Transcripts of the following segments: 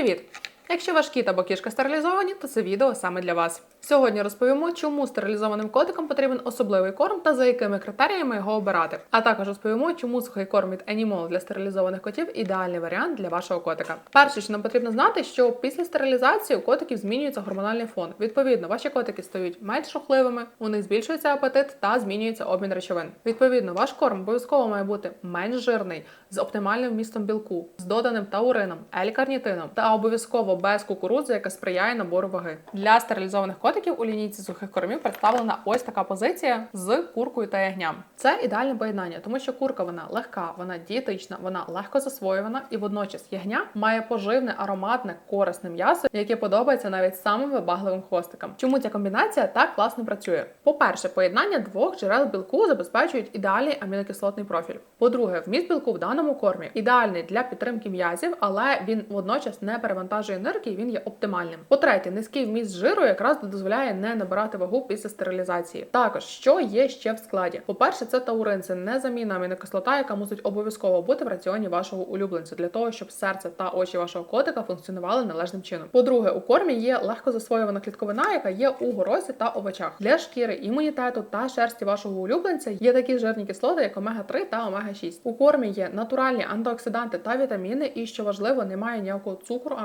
Привіт! Якщо ваш кіт або кішка стерилізовані, то це відео саме для вас. Сьогодні розповімо, чому стерилізованим котикам потрібен особливий корм та за якими критеріями його обирати. А також розповімо, чому сухий корм від Animal для стерилізованих котів ідеальний варіант для вашого котика. Перше, що нам потрібно знати, що після стерилізації у котиків змінюється гормональний фон. Відповідно, ваші котики стають менш рухливими, у них збільшується апетит та змінюється обмін речовин. Відповідно, ваш корм обов'язково має бути менш жирний, з оптимальним вмістом білку, з доданим таурином, ель-карнітином та обов'язково без кукурудзи, яка сприяє набору ваги. Для стерилізованих котиків у лінійці сухих кормів представлена ось така позиція з куркою та ягням. Це ідеальне поєднання, тому що курка вона легка, вона дієтична, вона легко засвоювана, і водночас ягня має поживне, ароматне, корисне м'ясо, яке подобається навіть самим вибагливим хвостикам. Чому ця комбінація так класно працює? По-перше, поєднання двох джерел білку забезпечують ідеальний амінокислотний профіль. По-друге, вміст білку в даному кормі ідеальний для підтримки м'язів, але він водночас не перевантажує і він є оптимальним. По-третє, низький вміст жиру якраз дозволяє не набирати вагу після стерилізації. Також що є ще в складі? По-перше, це таурин, це незамінна амінокислота, яка мусить обов'язково бути в раціоні вашого улюбленця для того, щоб серце та очі вашого котика функціонували належним чином. По-друге, у кормі є легко засвоювана клітковина, яка є у горосі та овочах. Для шкіри, імунітету та шерсті вашого улюбленця є такі жирні кислоти, як омега 3 та омега 6 У кормі є натуральні антиоксиданти та вітаміни, і що важливо, немає ніякого цукру,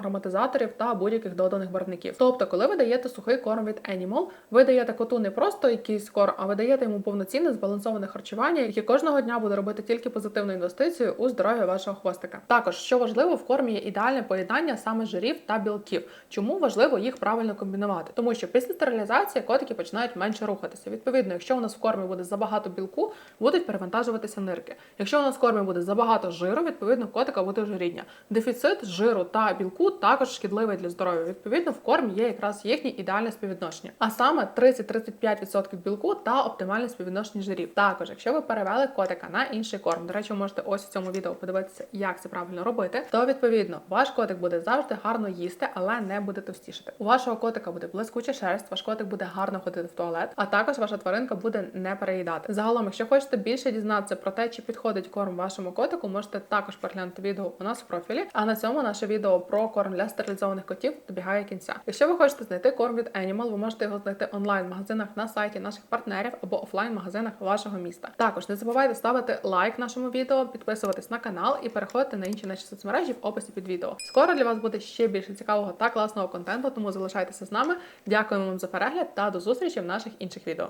ароматизаторів та будь-яких доданих барвників. Тобто, коли ви даєте сухий корм від Animal, ви даєте коту не просто якийсь корм, а ви даєте йому повноцінне збалансоване харчування, яке кожного дня буде робити тільки позитивну інвестицію у здоров'я вашого хвостика. Також що важливо, в кормі є ідеальне поєднання саме жирів та білків. Чому важливо їх правильно комбінувати? Тому що після стерилізації котики починають менше рухатися. Відповідно, якщо у нас в кормі буде забагато білку, будуть перевантажуватися нирки. Якщо у нас в кормі буде забагато жиру, відповідно, котика буде ожиріння. Дефіцит жиру та білку також шкідливий для здоров'я. Відповідно, в кормі є якраз їхнє ідеальне співвідношення. А саме 30-35% білку та оптимальне співвідношення жирів. Також, якщо ви перевели котика на інший корм, до речі, ви можете ось в цьому відео подивитися, як це правильно робити, то відповідно ваш котик буде завжди гарно їсти, але не буде товстішати. У вашого котика буде блискуча шерсть, ваш котик буде гарно ходити в туалет, а також ваша тваринка буде не переїдати. Загалом, якщо хочете більше дізнатися про те, чи підходить корм вашому котику, можете також переглянути відео у нас в профілі. А на цьому наше відео про корм для стерилізованих котів добігає кінця. Якщо ви хочете знайти корм від Animal, ви можете його знайти онлайн в магазинах на сайті наших партнерів або офлайн магазинах вашого міста. Також не забувайте ставити лайк нашому відео, підписуватись на канал і переходити на інші наші соцмережі в описі під відео. Скоро для вас буде ще більше цікавого та класного контенту, тому залишайтеся з нами. Дякуємо вам за перегляд та до зустрічі в наших інших відео.